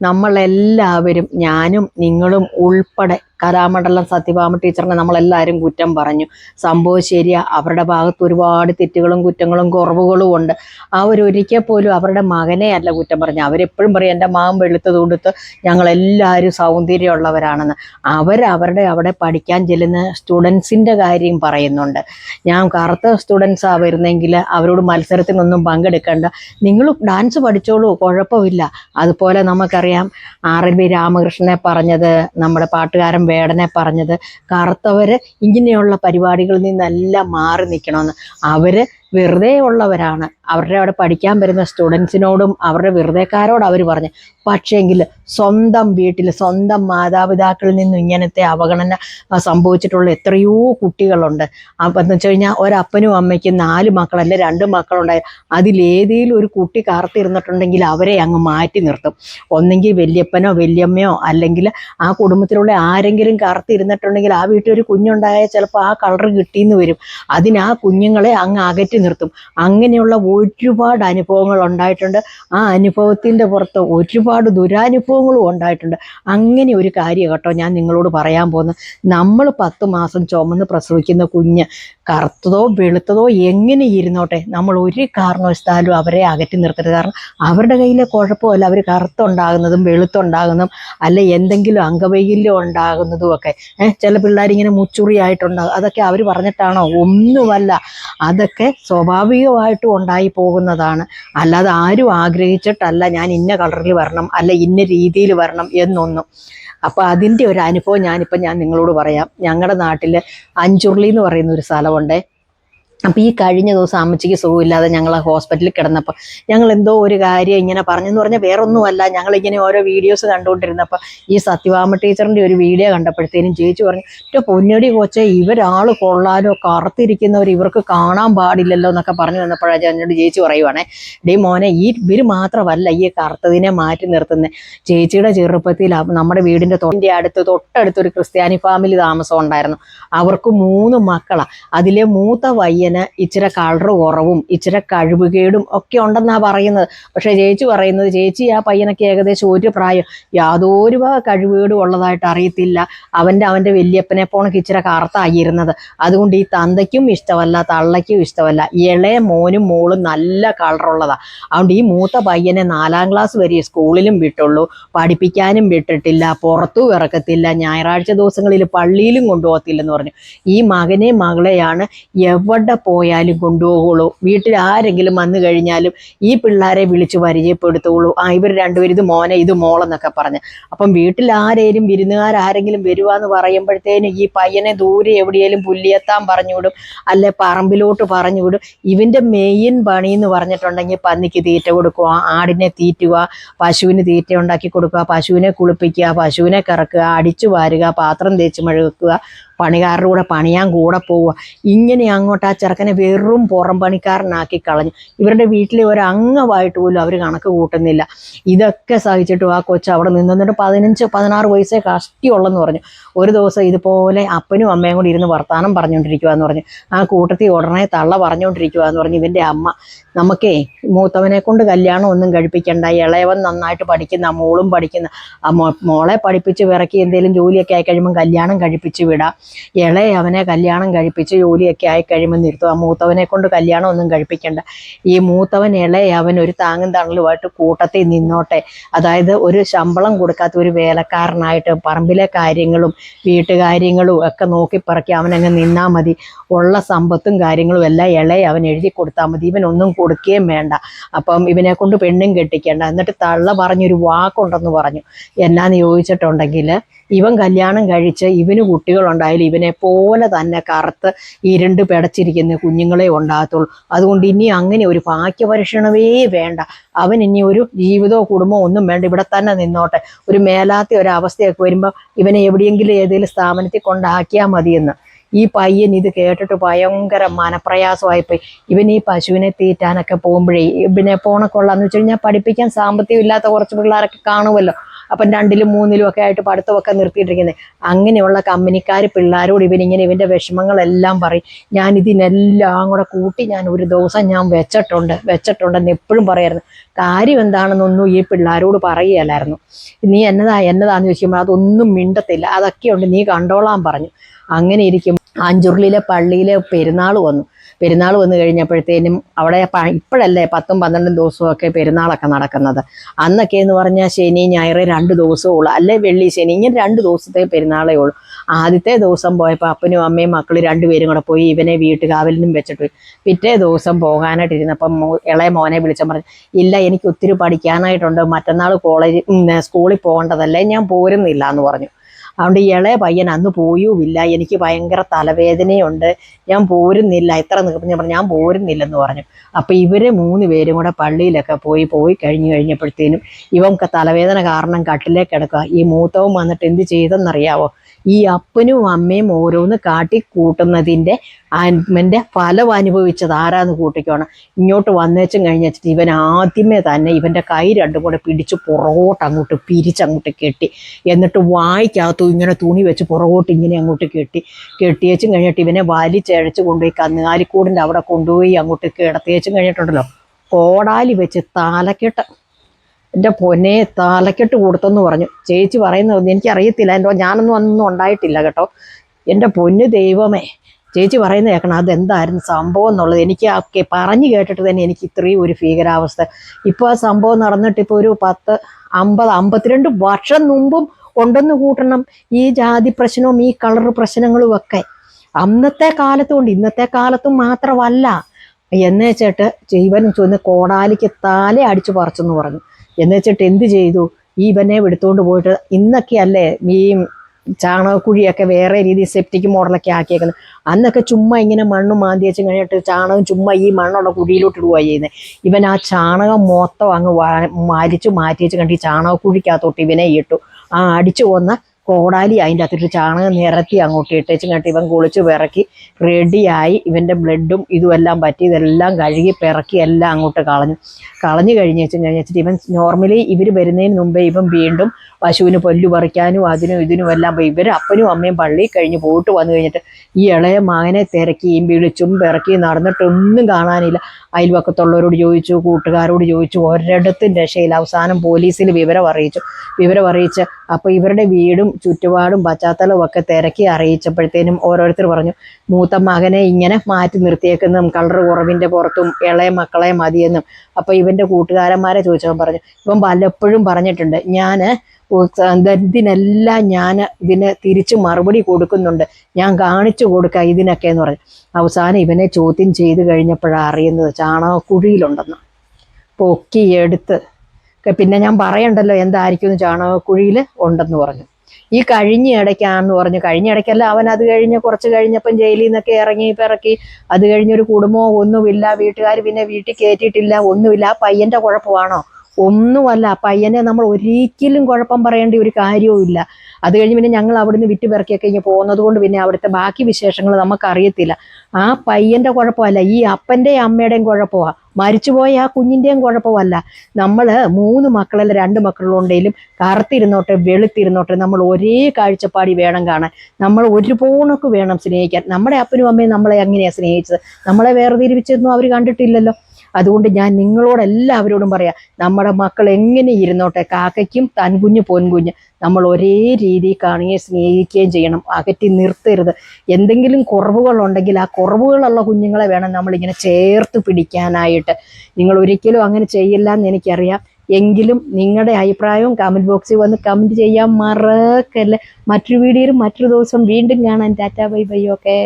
നമ്മളെല്ലാവരും ഞാനും നിങ്ങളും ഉൾപ്പെടെ കലാമണ്ഡലം സത്യഭാമ ടീച്ചറിനെ നമ്മളെല്ലാവരും കുറ്റം പറഞ്ഞു. സംഭവം ശരിയാ. അവരുടെ ഭാഗത്ത് ഒരുപാട് തെറ്റുകളും കുറ്റങ്ങളും കുറവുകളും ഉണ്ട്. അവരൊരിക്കൽ പോലും അവരുടെ മകനെ അല്ല കുറ്റം പറഞ്ഞു അവരെപ്പോഴും പറയും എന്റെ മാം വെളുത്തത് കൊടുത്ത് ഞങ്ങളെല്ലാവരും സൗന്ദര്യമുള്ളവരാണെന്ന്. അവരവരുടെ അവിടെ പഠിക്കാൻ ചെല്ലുന്ന സ്റ്റുഡൻസിന്റെ കാര്യം പറയുന്നുണ്ട്. ഞാൻ കറുത്ത സ്റ്റുഡൻസാണ് വരുന്നെങ്കിൽ അവരോട് മത്സരത്തിനൊന്നും പങ്കെടുക്കേണ്ട. നിങ്ങൾ ഡാൻസ് പഠിച്ചോളൂ കുഴപ്പമില്ല. അതുപോലെ നമുക്കറിയാം ആർ എൻ ബി രാമകൃഷ്ണനെ പറഞ്ഞത് നമ്മുടെ പാട്ടുകാരൻ വേടനെ പറഞ്ഞത്. കറുത്തവർ ഇങ്ങനെയുള്ള പരിപാടികളിൽ നിന്നെല്ലാം മാറി നിൽക്കണമെന്ന് അവർ വെറുതെ ഉള്ളവരാണ്. അവരുടെ അവിടെ പഠിക്കാൻ വരുന്ന സ്റ്റുഡൻസിനോടും അവരുടെ വെറുതെക്കാരോട് അവർ പറഞ്ഞു. പക്ഷേങ്കിൽ സ്വന്തം വീട്ടിൽ സ്വന്തം മാതാപിതാക്കളിൽ നിന്നും ഇങ്ങനത്തെ അവഗണന സംഭവിച്ചിട്ടുള്ള എത്രയോ കുട്ടികളുണ്ട്. അപ്പം എന്ന് വെച്ച് കഴിഞ്ഞാൽ ഒരപ്പനും അമ്മയ്ക്കും നാല് മക്കളല്ല രണ്ട് മക്കളുണ്ടായി. അതിലേതെങ്കിലും ഒരു കുട്ടി കറുത്തിരുന്നിട്ടുണ്ടെങ്കിൽ അവരെ അങ്ങ് മാറ്റി നിർത്തും. ഒന്നെങ്കിൽ വല്യപ്പനോ വല്യമ്മയോ അല്ലെങ്കിൽ ആ കുടുംബത്തിലുള്ള ആരെങ്കിലും കറുത്തിരുന്നിട്ടുണ്ടെങ്കിൽ ആ വീട്ടിൽ ഒരു കുഞ്ഞുണ്ടായാൽ ചിലപ്പോൾ ആ കളർ കിട്ടിയെന്ന് വരും. അതിന് ആ കുഞ്ഞുങ്ങളെ അങ്ങ് അകറ്റി നിർത്തും അങ്ങനെയുള്ള ഒരുപാട് അനുഭവങ്ങൾ ഉണ്ടായിട്ടുണ്ട്. ആ അനുഭവത്തിന്റെ പുറത്ത് ഒരുപാട് ദുരാനുഭവങ്ങളും ഉണ്ടായിട്ടുണ്ട്. അങ്ങനെ ഒരു കാര്യം കേട്ടോ ഞാൻ നിങ്ങളോട് പറയാൻ പോകുന്നത്. നമ്മൾ പത്ത് മാസം ചുമന്ന് പ്രസവിക്കുന്ന കുഞ്ഞ് കറുത്തതോ വെളുത്തതോ എങ്ങനെ ഇരുന്നോട്ടെ നമ്മൾ ഒരു കാരണവശാലും അവരെ അകറ്റി നിർത്തരുത്. കാരണം അവരുടെ കയ്യിലെ കുഴപ്പമല്ല അവർ കറുത്തുണ്ടാകുന്നതും വെളുത്തുണ്ടാകുന്നതും അല്ലെ എന്തെങ്കിലും അംഗവൈകല്യം ഉണ്ടാകുന്നതും ഒക്കെ. ചില പിള്ളേരിങ്ങനെ മുച്ചുറിയായിട്ടുണ്ടാകും അതൊക്കെ അവർ പറഞ്ഞിട്ടാണോ? ഒന്നുമല്ല. അതൊക്കെ സ്വാഭാവികമായിട്ടും ഉണ്ടായി പോകുന്നതാണ്. അല്ലാതെ ആരും ആഗ്രഹിച്ചിട്ടല്ല ഞാൻ ഇന്ന കളറിൽ വരണം അല്ല ഇന്ന രീതിയിൽ വരണം എന്നൊന്നും. അപ്പോൾ അതിന്റെ ഒരു അനുഭവം ഞാനിപ്പോൾ ഞാൻ നിങ്ങളോട് പറയാം. ഞങ്ങളുടെ നാട്ടിൽ അഞ്ചുരുളി എന്ന് പറയുന്ന ഒരു സ്ഥലമുണ്ട്. അപ്പോൾ ഈ കഴിഞ്ഞ ദിവസം അമ്മച്ചിക്ക് സുഖമില്ലാതെ ഞങ്ങൾ ഹോസ്പിറ്റലിൽ കിടന്നപ്പോൾ ഞങ്ങൾ എന്തോ ഒരു കാര്യം ഇങ്ങനെ പറഞ്ഞെന്ന് പറഞ്ഞാൽ വേറൊന്നുമല്ല. ഞങ്ങളിങ്ങനെ ഓരോ വീഡിയോസ് കണ്ടുകൊണ്ടിരുന്നപ്പോൾ ഈ സത്യഭാമ ടീച്ചറിന്റെ ഒരു വീഡിയോ കണ്ടപ്പോഴത്തേനും ചേച്ചി പറഞ്ഞു ഒറ്റ പൊന്നടി കൊച്ചെ ഇവരാൾ കൊള്ളാനോ കറുത്തിരിക്കുന്നവർ ഇവർക്ക് കാണാൻ പാടില്ലല്ലോ എന്നൊക്കെ പറഞ്ഞു വന്നപ്പോഴാണ് എന്നോട് ചേച്ചി പറയുവാണേ ഡേ മോനെ ഈ ഇവർ മാത്രമല്ല ഈ കറുത്തതിനെ മാറ്റി നിർത്തുന്നത് ചേച്ചിയുടെ ചെറുപ്പത്തിൽ നമ്മുടെ വീടിന്റെ തൊട്ടിന്റെ അടുത്ത് തൊട്ടടുത്തൊരു ക്രിസ്ത്യാനി ഫാമിലി താമസം ഉണ്ടായിരുന്നു. അവർക്ക് മൂന്ന് മക്കളാണ് അതിലെ മൂത്ത പയ്യന് ഇച്ചിരി കളറ് കുറവും ഇച്ചിരി കഴിവുകേടും ഒക്കെ ഉണ്ടെന്നാണ് പറയുന്നത്. പക്ഷേ ചേച്ചി പറയുന്നത് ചേച്ചി ആ പയ്യനൊക്കെ ഏകദേശം ഒരു പ്രായം. യാതൊരു വക കഴിവുകേടും ഉള്ളതായിട്ട് അറിയത്തില്ല. അവന്റെ അവന്റെ വലിയപ്പനെ പോണക്ക് ഇച്ചിരി കറുത്തായിരുന്നത്. അതുകൊണ്ട് ഈ തന്തയ്ക്കും ഇഷ്ടമല്ല തള്ളയ്ക്കും ഇഷ്ടമല്ല. ഇളയ മോനും മോളും നല്ല കളറുള്ളതാണ് അതുകൊണ്ട് ഈ മൂത്ത പയ്യനെ നാലാം ക്ലാസ് വരെ സ്കൂളിലും വിട്ടുള്ളൂ പഠിപ്പിക്കാനും വിട്ടിട്ടില്ല പുറത്തും ഇറക്കത്തില്ല. ഞായറാഴ്ച ദിവസങ്ങളിൽ പള്ളിയിലും കൊണ്ടുപോകത്തില്ലെന്ന് പറഞ്ഞു. ഈ മകനെ മകളെയാണ് എവിടെ പോയാലും കൊണ്ടുപോകുള്ളൂ. വീട്ടിൽ ആരെങ്കിലും വന്നു കഴിഞ്ഞാലും ഈ പിള്ളേരെ വിളിച്ച് പരിചയപ്പെടുത്തുള്ളൂ. ആ ഇവർ രണ്ടുപേരും ഇത് മോനെ ഇത് മോളെന്നൊക്കെ പറഞ്ഞ്. അപ്പം വീട്ടിൽ ആരേലും വിരുന്നുകാരാരെങ്കിലും വരുവാന്ന് പറയുമ്പോഴത്തേനും ഈ പയ്യനെ ദൂരെ എവിടെയെങ്കിലും പുല്ലിയെത്താൻ പറഞ്ഞുവിടും. അല്ലെ പറമ്പിലോട്ട് പറഞ്ഞു വിടും ഇവന്റെ മെയിൻ പണി എന്ന് പറഞ്ഞിട്ടുണ്ടെങ്കിൽ പന്നിക്ക് തീറ്റ കൊടുക്കുക ആടിനെ തീറ്റുക പശുവിന് തീറ്റ ഉണ്ടാക്കി കൊടുക്കുക പശുവിനെ കുളിപ്പിക്കുക പശുവിനെ കറക്കുക അടിച്ചു വാരുക പാത്രം തേച്ച് മെഴുകുക പണിക്കാരുടെ കൂടെ പണിയാൻ കൂടെ പോവുക. ഇങ്ങനെ അങ്ങോട്ട് ആ ചെറുക്കനെ വെറും പുറം പണിക്കാരനാക്കി കളഞ്ഞു. ഇവരുടെ വീട്ടിലെ ഒരു അംഗമായിട്ട് പോലും അവർ കണക്ക് കൂട്ടുന്നില്ല. ഇതൊക്കെ സഹിച്ചിട്ടും ആ കൊച്ചു അവിടെ നിന്നിട്ട് പതിനഞ്ച് പതിനാറ് വയസ്സേ കഷ്ടിയുള്ളെന്ന് പറഞ്ഞു. ഒരു ദിവസം ഇതുപോലെ അപ്പനും അമ്മയും കൂടി ഇരുന്ന് വർത്താനം പറഞ്ഞുകൊണ്ടിരിക്കുക എന്ന് പറഞ്ഞു. ആ കൂട്ടത്തിൽ ഉടനെ തള്ള പറഞ്ഞുകൊണ്ടിരിക്കുക എന്ന് പറഞ്ഞു ഇവന്റെ അമ്മ. നമുക്കേ മൂത്തവനെ കൊണ്ട് കല്യാണം ഒന്നും കഴിപ്പിക്കണ്ട. ഇളയവൻ നന്നായിട്ട് പഠിക്കുന്ന മോളും പഠിക്കുന്ന മോളെ പഠിപ്പിച്ച് വിറക്കി എന്തെങ്കിലും ജോലിയൊക്കെ ആയി കഴിയുമ്പം കല്യാണം കഴിപ്പിച്ച് വിടാം. ഇളയ അവനെ കല്യാണം കഴിപ്പിച്ച് ജോലിയൊക്കെ ആയി കഴിയുമ്പോൾ ആ മൂത്തവനെ കൊണ്ട് കല്യാണം ഒന്നും കഴിപ്പിക്കണ്ട. ഈ മൂത്തവൻ ഇളയ അവൻ ഒരു താങ്ങും തണലുമായിട്ട് കൂട്ടത്തിൽ നിന്നോട്ടെ. അതായത് ഒരു ശമ്പളം കൊടുക്കാത്ത ഒരു വേലക്കാരനായിട്ട് പറമ്പിലെ കാര്യങ്ങളും വീട്ടുകാര്യങ്ങളും ഒക്കെ നോക്കി പറക്കി അവനങ്ങ് നിന്നാൽ മതി. ഉള്ള സമ്പത്തും കാര്യങ്ങളും എല്ലാം ഇളയ അവൻ എഴുതി കൊടുത്താൽ മതി. ഇവനൊന്നും കൊടുക്കുകയും വേണ്ട. അപ്പം ഇവനെ കൊണ്ട് പെണ്ണും കെട്ടിക്കേണ്ട. എന്നിട്ട് തള്ള പറഞ്ഞൊരു വാക്കുണ്ടെന്ന് പറഞ്ഞു. എന്നാന്ന് ചോദിച്ചിട്ടുണ്ടെങ്കിൽ ഇവൻ കല്യാണം കഴിച്ച് ഇവന് കുട്ടികളുണ്ടായാലും ഇവനെ പോലെ തന്നെ കറുത്ത് ഇരുണ്ട് പിടച്ചിരിക്കുന്ന കുഞ്ഞുങ്ങളെ ഉണ്ടാകത്തുള്ളൂ. അതുകൊണ്ട് ഇനി അങ്ങനെ ഒരു ഭാഗ്യപരീക്ഷണമേ വേണ്ട. അവൻ ഇനി ഒരു ജീവിതമോ കുടുംബമോ ഒന്നും വേണ്ട. ഇവിടെ തന്നെ നിന്നോട്ടെ. ഒരു മേലാത്ത ഒരു വരുമ്പോൾ ഇവനെ എവിടെയെങ്കിലും ഏതെങ്കിലും സ്ഥാപനത്തിൽ കൊണ്ടാക്കിയാൽ മതിയെന്ന്. ഈ പയ്യൻ ഇത് കേട്ടിട്ട് ഭയങ്കര മനപ്രയാസമായിപ്പോയി ഇവൻ ഈ പശുവിനെ തീറ്റാനൊക്കെ പോകുമ്പോഴേ ഇവനെ പോണക്കൊള്ളാന്ന് വെച്ച് കഴിഞ്ഞാൽ പഠിപ്പിക്കാൻ സാമ്പത്തികം ഇല്ലാത്ത കുറച്ച് പിള്ളേരൊക്കെ കാണുമല്ലോ. അപ്പം രണ്ടിലും മൂന്നിലും ഒക്കെ ആയിട്ട് പഠിത്തമൊക്കെ നിർത്തിയിട്ടിരിക്കുന്നത് അങ്ങനെയുള്ള കമ്പനിക്കാർ പിള്ളേരോട് ഇവനിങ്ങനെ ഇവന്റെ വിഷമങ്ങളെല്ലാം പറയും. ഞാൻ ഇതിനെല്ലാം കൂടെ കൂട്ടി ഞാൻ ഒരു ദിവസം ഞാൻ വെച്ചിട്ടുണ്ട് വെച്ചിട്ടുണ്ടെന്ന് എപ്പോഴും പറയായിരുന്നു. കാര്യം എന്താണെന്നൊന്നും ഈ പിള്ളേരോട് പറയുകയല്ലായിരുന്നു നീ എന്നതാ എന്നതാന്ന് ചോദിക്കുമ്പോൾ അതൊന്നും മിണ്ടത്തില്ല. അതൊക്കെയുണ്ട് നീ കണ്ടോളാൻ പറഞ്ഞു. അങ്ങനെ ഇരിക്കും ആഞ്ചുരുളിലെ പള്ളിയിലെ പെരുന്നാൾ വന്നു. പെരുന്നാൾ വന്നു കഴിഞ്ഞപ്പോഴത്തേനും അവിടെ ഇപ്പോഴല്ലേ പത്തും പന്ത്രണ്ടും ദിവസമൊക്കെ പെരുന്നാളൊക്കെ നടക്കുന്നത്. അന്നൊക്കെ എന്ന് പറഞ്ഞാൽ ശനി ഞായർ രണ്ട് ദിവസമേ ഉള്ളൂ. അല്ലെ വെള്ളി ശനി ഇങ്ങനെ രണ്ട് ദിവസത്തെ പെരുന്നാളേ ഉള്ളൂ. ആദ്യത്തെ ദിവസം പോയപ്പോൾ അപ്പനും അമ്മയും മക്കളും രണ്ടുപേരും കൂടെ പോയി ഇവനെ വീട്ടുകാവലിനും വെച്ചിട്ട് പോയി. പിറ്റേ ദിവസം പോകാനായിട്ട് ഇരുന്നപ്പം മോ- ഇളയ മോനെ വിളിച്ചാൽ പറഞ്ഞു ഇല്ല എനിക്ക് ഒത്തിരി പഠിക്കാനായിട്ടുണ്ട്. മറ്റന്നാൾ കോളേജ് സ്കൂളിൽ പോകേണ്ടതല്ലേ ഞാൻ പോരുന്നില്ല എന്ന് പറഞ്ഞു. അതുകൊണ്ട് ഇളയ പയ്യൻ അന്ന് പോയുമില്ല എനിക്ക് ഭയങ്കര തലവേദനയുണ്ട്. ഞാൻ പോരുന്നില്ല. ഇത്ര ഞാൻ പറഞ്ഞു ഞാൻ പോരുന്നില്ലെന്ന് പറഞ്ഞു. അപ്പോൾ ഇവർ മൂന്ന് പേരും കൂടെ പള്ളിയിലൊക്കെ പോയി പോയി കഴിഞ്ഞ് കഴിഞ്ഞപ്പോഴത്തേനും ഇവൻ തലവേദന കാരണം കട്ടിലേക്ക് കിടക്കുക ഈ മൂത്തവും വന്നിട്ട് എന്ത് ചെയ്തെന്നറിയാവോ? ഈ അപ്പനും അമ്മയും ഓരോന്ന് കാട്ടി കൂട്ടുന്നതിന്റെ ആത്മന്റെ ഫലം അനുഭവിച്ചത് ആരാന്ന് കൂട്ടിക്കോണം. ഇങ്ങോട്ട് വന്നേച്ചും കഴിഞ്ഞിട്ട് ഇവൻ ആദ്യമേ തന്നെ ഇവന്റെ കൈ രണ്ടും കൂടെ പിടിച്ച് പുറകോട്ട് അങ്ങോട്ട് പിരിച്ചങ്ങോട്ട് കെട്ടി. എന്നിട്ട് വായിക്കകത്തു ഇങ്ങനെ തുണി വെച്ച് പുറകോട്ട് ഇങ്ങനെ അങ്ങോട്ട് കെട്ടി. കെട്ടിയേച്ചും കഴിഞ്ഞിട്ട് ഇവനെ വലിച്ചഴച്ച് കൊണ്ടുപോയി കന്നുകാലിക്കൂടിന്റെ അവിടെ കൊണ്ടുപോയി അങ്ങോട്ട് കിടത്തിയേച്ചും കഴിഞ്ഞിട്ടുണ്ടല്ലോ. കോടാലി വെച്ച് താലക്കെട്ട്. എന്റെ പൊന്നെ തലക്കെട്ട് കൊടുത്തെന്ന് പറഞ്ഞു. ചേച്ചി പറയുന്നത് എനിക്കറിയത്തില്ല. എന്റെ ഞാനൊന്നും അന്നൊന്നും ഉണ്ടായിട്ടില്ല കേട്ടോ. എന്റെ പൊന്ന് ദൈവമേ. ചേച്ചി പറയുന്നത് കേൾക്കണം. അതെന്തായിരുന്നു സംഭവം എന്നുള്ളത്. എനിക്ക് ഒക്കെ പറഞ്ഞു കേട്ടിട്ട് തന്നെ എനിക്ക് ഇത്രയും ഒരു ഭീകരാവസ്ഥ. ഇപ്പോൾ ആ സംഭവം നടന്നിട്ട് ഇപ്പോൾ ഒരു പത്ത് അമ്പത് അമ്പത്തിരണ്ട് വർഷം മുമ്പും ഉണ്ടെന്ന് കൂട്ടണം. ഈ ജാതി പ്രശ്നവും ഈ കളർ പ്രശ്നങ്ങളും ഒക്കെ. അന്നത്തെ കാലത്തുകൊണ്ട് ഇന്നത്തെ കാലത്തും മാത്രമല്ല. എന്ന് വെച്ചിട്ട് ജീവൻ ചൊന്ന് കോടാലിക്ക് താലേ അടിച്ചു പറിച്ചെന്ന് പറഞ്ഞു. എന്ന് വെച്ചിട്ട് എന്ത് ചെയ്തു? ഈ ഇവനെ എടുത്തുകൊണ്ട് പോയിട്ട് ഇന്നൊക്കെ അല്ലേ ഈ ചാണകക്കുഴിയൊക്കെ വേറെ രീതിയിൽ സെപ്റ്റിക് മോഡലൊക്കെ ആക്കിയേക്കുന്നത് അന്നൊക്കെ ചുമ്മാ ഇങ്ങനെ മണ്ണ് മാന്തി വെച്ച് കഴിഞ്ഞിട്ട് ചാണകം ചുമ്മാ ഈ മണ്ണുള്ള കുഴിയിലോട്ട് ഇടുവാ ചെയ്യുന്നത് ഇവൻ ആ ചാണകം മൊത്തം അങ്ങ് മരിച്ചു മാറ്റി വെച്ച് കണ്ട് ഈ ചാണകക്കുഴിക്കകത്തോട്ട് ഇവനെ ഇട്ടു. ആ അടിച്ചു കൊന്ന കോടാലി അതിന്റെ അകത്തിട്ട് ചാണകം നിരത്തി അങ്ങോട്ട് ഇട്ടേച്ചും കണ്ടിട്ട് ഇവൻ കുളിച്ച് പിറക്കി റെഡിയായി ഇവന്റെ ബ്ലഡും ഇതും എല്ലാം പറ്റി ഇതെല്ലാം കഴുകി പിറക്കി എല്ലാം അങ്ങോട്ട് കളഞ്ഞു. കളഞ്ഞു കഴിഞ്ഞ് വെച്ച് കഴിഞ്ഞിട്ട് ഇവൻ നോർമലി ഇവർ വരുന്നതിന് മുമ്പേ ഇവൻ വീണ്ടും പശുവിന് പൊല്ലു പറിക്കാനും അതിനും ഇതിനും എല്ലാം പോയി. ഇവർ അപ്പനും അമ്മയും പള്ളി കഴിഞ്ഞ് പോയിട്ട് വന്നു കഴിഞ്ഞിട്ട് ഈ ഇളയ മകനെ തിരക്കിയും വിളിച്ചും പിറക്കിയും നടന്നിട്ടൊന്നും കാണാനില്ല. അയൽവക്കത്തുള്ളവരോട് ചോദിച്ചു കൂട്ടുകാരോട് ചോദിച്ചു ഒരിടത്തും രക്ഷയില്ല. അവസാനം പോലീസിൽ വിവരം അറിയിച്ചു. വിവരം അറിയിച്ച് അപ്പോൾ ഇവരുടെ വീടും ചുറ്റുപാടും പശ്ചാത്തലവും ഒക്കെ തിരക്കി അറിയിച്ചപ്പോഴത്തേനും ഓരോരുത്തർ പറഞ്ഞു മൂത്ത മകനെ ഇങ്ങനെ മാറ്റി നിർത്തിയേക്കുന്നതും കളർ കുറവിന്റെ പുറത്തും ഇളയ മക്കളെ മതിയെന്നും. അപ്പോൾ ഇവന്റെ കൂട്ടുകാരന്മാരെ ചോദിച്ചവൻ പറഞ്ഞു ഇവൻ പലപ്പോഴും പറഞ്ഞിട്ടുണ്ട് ഞാൻ ഇതിനെല്ലാം ഞാൻ ഇതിന് തിരിച്ച് മറുപടി കൊടുക്കുന്നുണ്ട് ഞാൻ കാണിച്ചു കൊടുക്കാം ഇതിനൊക്കെ എന്ന് പറഞ്ഞു. അവസാനം ഇവനെ ചോദ്യം ചെയ്ത് കഴിഞ്ഞപ്പോഴാണ് അറിയുന്നത് ചാണകക്കുഴിയിലുണ്ടെന്ന്. പൊക്കി എടുത്ത് ഒക്കെ പിന്നെ ഞാൻ പറയണ്ടല്ലോ എന്തായിരിക്കും ചാണകക്കുഴിയിൽ ഉണ്ടെന്ന് പറഞ്ഞു. ഈ കഴിഞ്ഞ ഇടയ്ക്കാന്ന് പറഞ്ഞു. കഴിഞ്ഞ ഇടയ്ക്കല്ല അവൻ അത് കഴിഞ്ഞ് കുറച്ച് കഴിഞ്ഞപ്പം ജയിലിൽ നിന്നൊക്കെ ഇറങ്ങി പിറക്കി. അത് കഴിഞ്ഞൊരു കുടുംബമോ ഒന്നുമില്ല. വീട്ടുകാർ പിന്നെ വീട്ടിൽ കയറ്റിയിട്ടില്ല ഒന്നുമില്ല. ആ പയ്യന്റെ കുഴപ്പമാണോ? ഒന്നുമല്ല പയ്യനെ നമ്മൾ ഒരിക്കലും കുഴപ്പം പറയേണ്ട ഒരു കാര്യവുമില്ല അത് കഴിഞ്ഞ് പിന്നെ ഞങ്ങൾ അവിടുന്ന് വിറ്റ് പിറക്കി കഴിഞ്ഞ് പോകുന്നത് കൊണ്ട് പിന്നെ അവിടുത്തെ ബാക്കി വിശേഷങ്ങൾ നമുക്കറിയത്തില്ല ആ പയ്യന്റെ കുഴപ്പമല്ല ഈ അപ്പന്റെയും അമ്മയുടെയും കുഴപ്പമാണ് മരിച്ചുപോയ ആ കുഞ്ഞിന്റെയും കുഴപ്പമല്ല. നമ്മൾ മൂന്ന് മക്കളല്ല രണ്ട് മക്കളുണ്ടെങ്കിലും കറുത്തിരുന്നോട്ടെ വെളുത്തിരുന്നോട്ടെ നമ്മൾ ഒരേ കാഴ്ചപ്പാടി വേണം കാണാൻ. നമ്മൾ ഒരു പോണക്ക് വേണം സ്നേഹിക്കാൻ. നമ്മുടെ അപ്പനും അമ്മയും നമ്മളെ എങ്ങനെയാണ് സ്നേഹിച്ചത്? നമ്മളെ വേർതിരിവിച്ചൊന്നും അവർ കണ്ടിട്ടില്ലല്ലോ. അതുകൊണ്ട് ഞാൻ നിങ്ങളോട് എല്ലാവരോടും പറയാം നമ്മുടെ മക്കൾ എങ്ങനെ ഇരുന്നോട്ടെ? കാക്കയ്ക്കും തൻകുഞ്ഞ് പൊൻകുഞ്ഞ്. നമ്മൾ ഒരേ രീതിയിൽ കാണുകയും സ്നേഹിക്കുകയും ചെയ്യണം. അകറ്റി നിർത്തരുത്. എന്തെങ്കിലും കുറവുകളുണ്ടെങ്കിൽ ആ കുറവുകളുള്ള കുഞ്ഞുങ്ങളെ വേണം നമ്മളിങ്ങനെ ചേർത്ത് പിടിക്കാനായിട്ട്. നിങ്ങൾ ഒരിക്കലും അങ്ങനെ ചെയ്യില്ല എന്ന് എനിക്കറിയാം. എങ്കിലും നിങ്ങളുടെ അഭിപ്രായവും കമന്റ് ബോക്സിൽ വന്ന് കമന്റ് ചെയ്യാൻ മറക്കല്ലേ. മറ്റൊരു വീഡിയോയിൽ മറ്റൊരു ദിവസം വീണ്ടും കാണാൻ ടാറ്റാ ബൈ ബൈ ഓക്കെ.